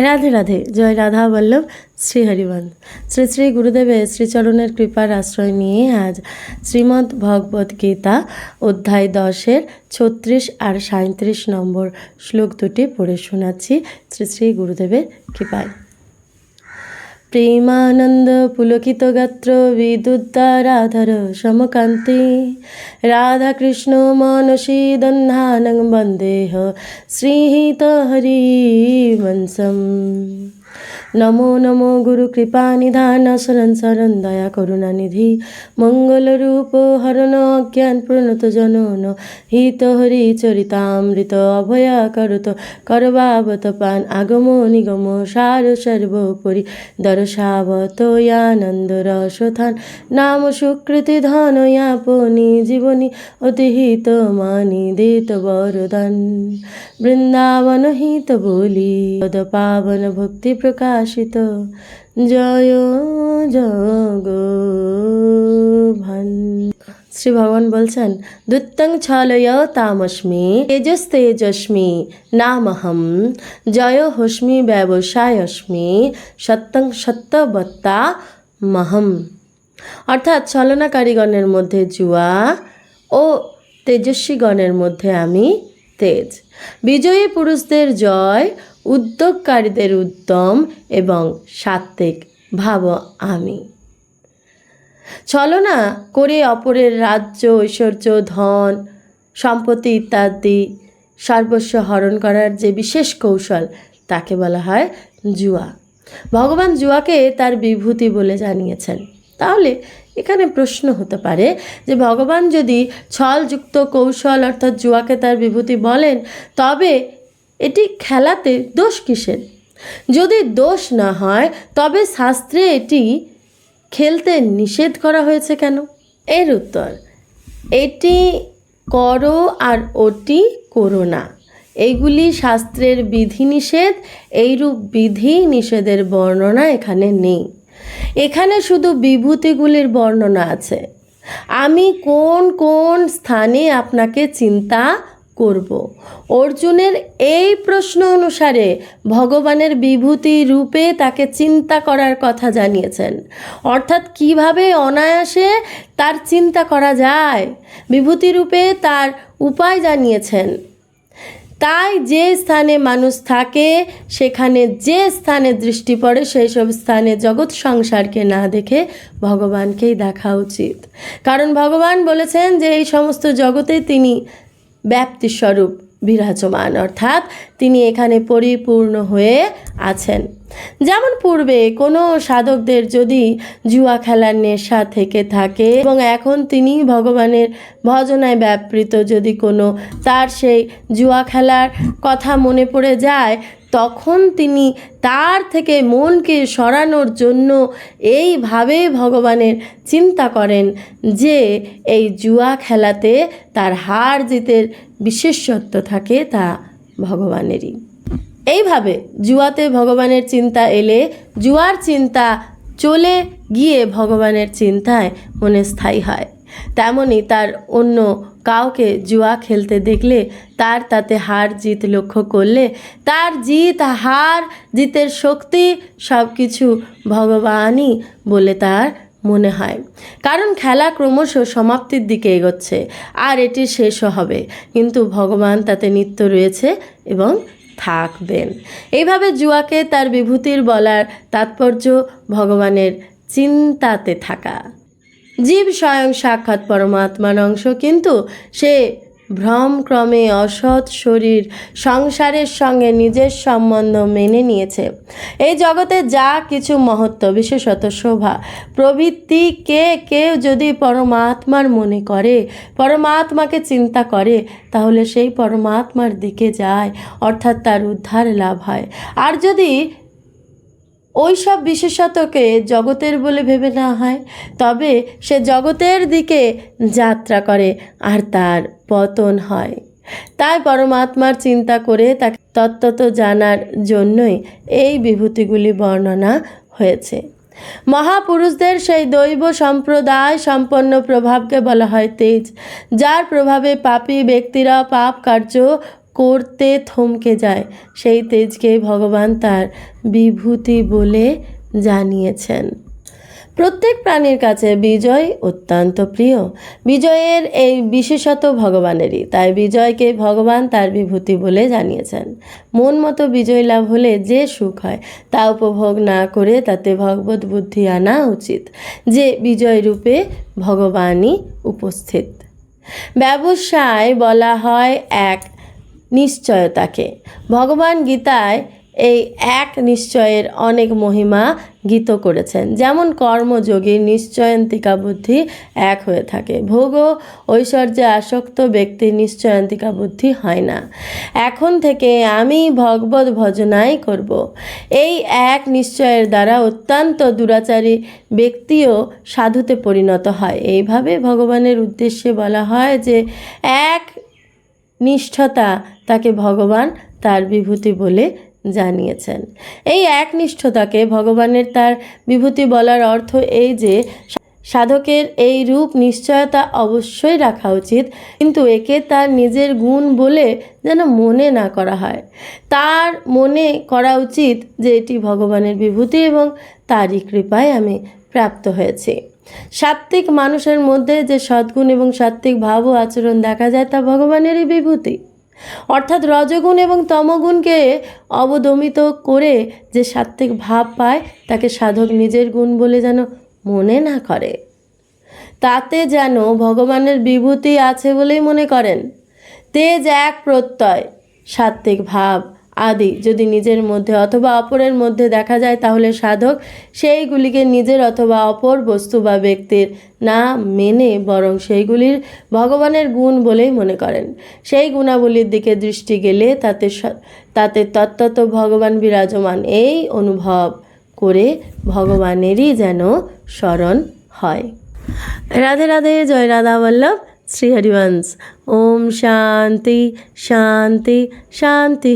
রাধে রাধে। জয় রাধা বল্লভ, শ্রী হরিবন শ্রী শ্রী গুরুদেবের শ্রীচরণের কৃপার আশ্রয় নিয়ে আজ শ্রীমদ্ ভগবদ গীতা অধ্যায় দশের ছত্রিশ আর সাঁত্রিশ নম্বর শ্লোক দুটি পড়ে শোনাচ্ছি। শ্রী শ্রী গুরুদেবের কৃপায়। প্রেমানন্দ পুলকিত গাত্র বিদ্যুদ্দারাধর সমকান্তি। রাধাকৃষ্ণ মনসী দন্ধানং বন্দেহ শ্রীহিত হরিবংশম নমো নমো গুরু কৃপা নিধান শরণ শরণ দয়া করুণা নিধি মঙ্গল রূপ হরণ অজ্ঞান প্রণত জনন হিত হরি চরিতামৃত অভয়া করত করবাবত পান আগম নিগম সার সর্বোপরি দর্শাবত আনন্দ রসথান নাম সুকৃতি ধন ইয়াপনি জীবনী অতিহিত মানি দিত বরদান বৃন্দাবন হিত বলি পদ পাবন ভক্তি প্রকাশিত। জয় জগভান শ্রী ভগবান বলছেন দুত্তং ছলয় তামস্মি তেজস তেজস্মি নামহম, জয় হস্মি ব্যবসায়স্মি, সত্যং সত্যবত্তা মহম। অর্থাৎ ছলনাকারীগণের মধ্যে জুয়া ও তেজস্বীগণের মধ্যে আমি তেজ। বিজয়ী পুরুষদের জয় উদ্যোগকারীদের উদ্যম এবং সাত্ত্বিক ভাব আমি। ছলনা করে অপরের রাজ্য, ঐশ্বর্য, ধন, সম্পত্তি ইত্যাদি সর্বস্ব হরণ করার যে বিশেষ কৌশল, তাকে বলা হয় জুয়া। ভগবান জুয়াকে তার বিভূতি বলে জানিয়েছেন। তাহলে এখানে প্রশ্ন হতে পারে যে, ভগবান যদি ছলযুক্ত কৌশল অর্থাৎ জুয়াকে তার বিভূতি বলেন, তবে এটি খেলাতে দোষ কিসের? যদি দোষ না হয়, তবে শাস্ত্রে এটি খেলতে নিষেধ করা হয়েছে কেন? এর উত্তর, এটি করো আর ওটি করো না। এইগুলি শাস্ত্রের বিধিনিষেধ, এইরূপ বিধি নিষেধের বর্ণনা এখানে নেই। এখানে শুধু বিভূতিগুলির বর্ণনা আছে। আমি কোন কোন স্থানে আপনাকে চিন্তা করব। অর্জুনের এই প্রশ্ন অনুসারে ভগবানের বিভূতি রূপে তাকে চিন্তা করার কথা জানিয়েছেন। অর্থাৎ কীভাবে অনায়াসে তার চিন্তা করা যায়, বিভূতি রূপে তার উপায় জানিয়েছেন। তাই যে স্থানে মানুষ থাকে, সেখানে যে স্থানে দৃষ্টি পড়ে সেই সব স্থানে জগৎ সংসারকে না দেখে ভগবানকেই দেখা উচিত। কারণ ভগবান বলেছেন যে এই সমস্ত জগতে তিনি ব্যাপ্তিস্বরূপ বিরাজমান, অর্থাৎ তিনি এখানে পরিপূর্ণ হয়ে আছেন। যেমন পূর্বে কোনো সাধকদের যদি জুয়া খেলার নেশা থেকে থাকে এবং এখন তিনি ভগবানের ভজনায় ব্যাপৃত যদি কোনো তার সেই জুয়া খেলার কথা মনে পড়ে যায় তখন তিনি তার থেকে মনকে সরানোর জন্য এইভাবে ভগবানের চিন্তা করেন যে এই জুয়া খেলাতে তার হার জিতের বিশেষত্ব থাকে তা ভগবানেরই। এইভাবে জুয়াতে ভগবানের চিন্তা এলে জুয়ার চিন্তা চলে গিয়ে ভগবানের চিন্তায় মনে স্থায়ী হয়। তেমনি তার অন্য কাউকে জুয়া খেলতে দেখলে তার তাতে হার জিত লক্ষ্য করলে তার জিত, হার, জিতের শক্তি সব কিছু ভগবানই বলে তার মনে হয়। কারণ খেলা ক্রমশ সমাপ্তির দিকে এগোচ্ছে আর এটি শেষও হবে। কিন্তু ভগবান তাতে নিত্য রয়েছে এবং থাকবেন। এইভাবে জুয়াকে তার বিভূতির বলার তাৎপর্য ভগবানের চিন্তাতে থাকা। জীব স্বয়ং সাক্ষাৎ পরমাত্মার অংশ, কিন্তু সে ভ্রমক্রমে অসৎ শরীর সংসারের সঙ্গে নিজের সম্বন্ধ মেনে নিয়েছে। এই জগতে যা কিছু মহত্ব, বিশেষত শোভা প্রভৃতিকে কেউ যদি পরমাত্মার মনে করে, পরমাত্মাকে চিন্তা করে, তাহলে সেই পরমাত্মার দিকে যায়, অর্থাৎ তার উদ্ধার লাভ হয়। আর যদি ওই সব বিশেষতকে জগতের বলে ভেবে না হয়, তবে সে জগতের দিকে যাত্রা করে আর তার পতন হয়। তাই পরমাত্মার চিন্তা করে তাকে তত্ত্বত জানার জন্যই এই বিভূতিগুলি বর্ণনা হয়েছে। মহাপুরুষদের সেই দৈব সম্প্রদায় সম্পন্ন প্রভাবকে বলা হয় তেজ, যার প্রভাবে পাপী ব্যক্তিরা পাপ কার্য করতে থমকে যায়। সেই তেজকে ভগবান তার বিভূতি বলে জানিয়েছেন। প্রত্যেক প্রাণীর কাছে বিজয় অত্যন্ত প্রিয়। বিজয়ের এই বিশেষত ভগবানেরই, তাই বিজয়কে ভগবান তার বিভূতি বলে জানিয়েছেন। মন মতো বিজয় লাভ হলে যে সুখ হয়, তা উপভোগ না করে তাতে ভগবত বুদ্ধি আনা উচিত, যে বিজয় রূপে ভগবানই উপস্থিত। ব্যবসায় বলা হয় এক নিশ্চয়তাকে। ভগবান গীতায় এই এক নিশ্চয়ের অনেক মহিমা গীত করেছেন। যেমন কর্মযোগী নিশ্চয়ন্তিকা বুদ্ধি এক হয়ে থাকে। ভোগ ঐশ্বর্যে আসক্ত ব্যক্তির নিশ্চয়ন্তিকা বুদ্ধি হয় না। এখন থেকে আমি ভগবত ভজনাই করব। এই এক নিশ্চয়ের দ্বারা অত্যন্ত দুরাচারী ব্যক্তিও সাধুতে পরিণত হয়। এইভাবে ভগবানের উদ্দেশ্যে বলা হয় যে, এক নিষ্ঠতা তাকে ভগবান তার বিভূতি বলে জানিয়েছেন। এই একনিষ্ঠতাকে ভগবানের তার বিভূতি বলার অর্থ এই যে, সাধকের এই রূপ নিশ্চয়তা অবশ্যই রাখা উচিত, কিন্তু একে তার নিজের গুণ বলে যেন মনে না করা হয়। তার মনে করা উচিত যে এটি ভগবানের বিভূতি এবং তারই কৃপায় আমি প্রাপ্ত হয়েছে। সাত্ত্বিক মানুষের মধ্যে যে সদ্গুণ এবং সাত্ত্বিক ভাব ও আচরণ দেখা যায় তা ভগবানেরই বিভূতি। অর্থাৎ রজগুণ এবং তমগুণকে অবদমিত করে যে সাত্ত্বিক ভাব পায়, তাকে সাধক নিজের গুণ বলে যেন মনে না করে। তাতে যেন ভগবানের বিভূতি আছে বলেই মনে করেন। তেজ এক প্রত্যয়, সাত্ত্বিক ভাব আদি। যদি নিজের মধ্যে অথবা অপরের মধ্যে দেখা যায়, তাহলে সাধক সেইগুলিকে নিজের অথবা অপর বস্তু বা ব্যক্তির না মেনে বরং সেইগুলির ভগবানের গুণ বলেই মনে করেন। সেই গুণাবলীর দিকে দৃষ্টি গেলে তাতে তাতে তত্ত্বত ভগবান বিরাজমান। এই অনুভব করে ভগবানেরই যেন স্মরণ হয়। রাধে রাধে, জয় রাধা বল্লভ। শ্রী হরিবংশ ওম শান্তি শান্তি শান্তি।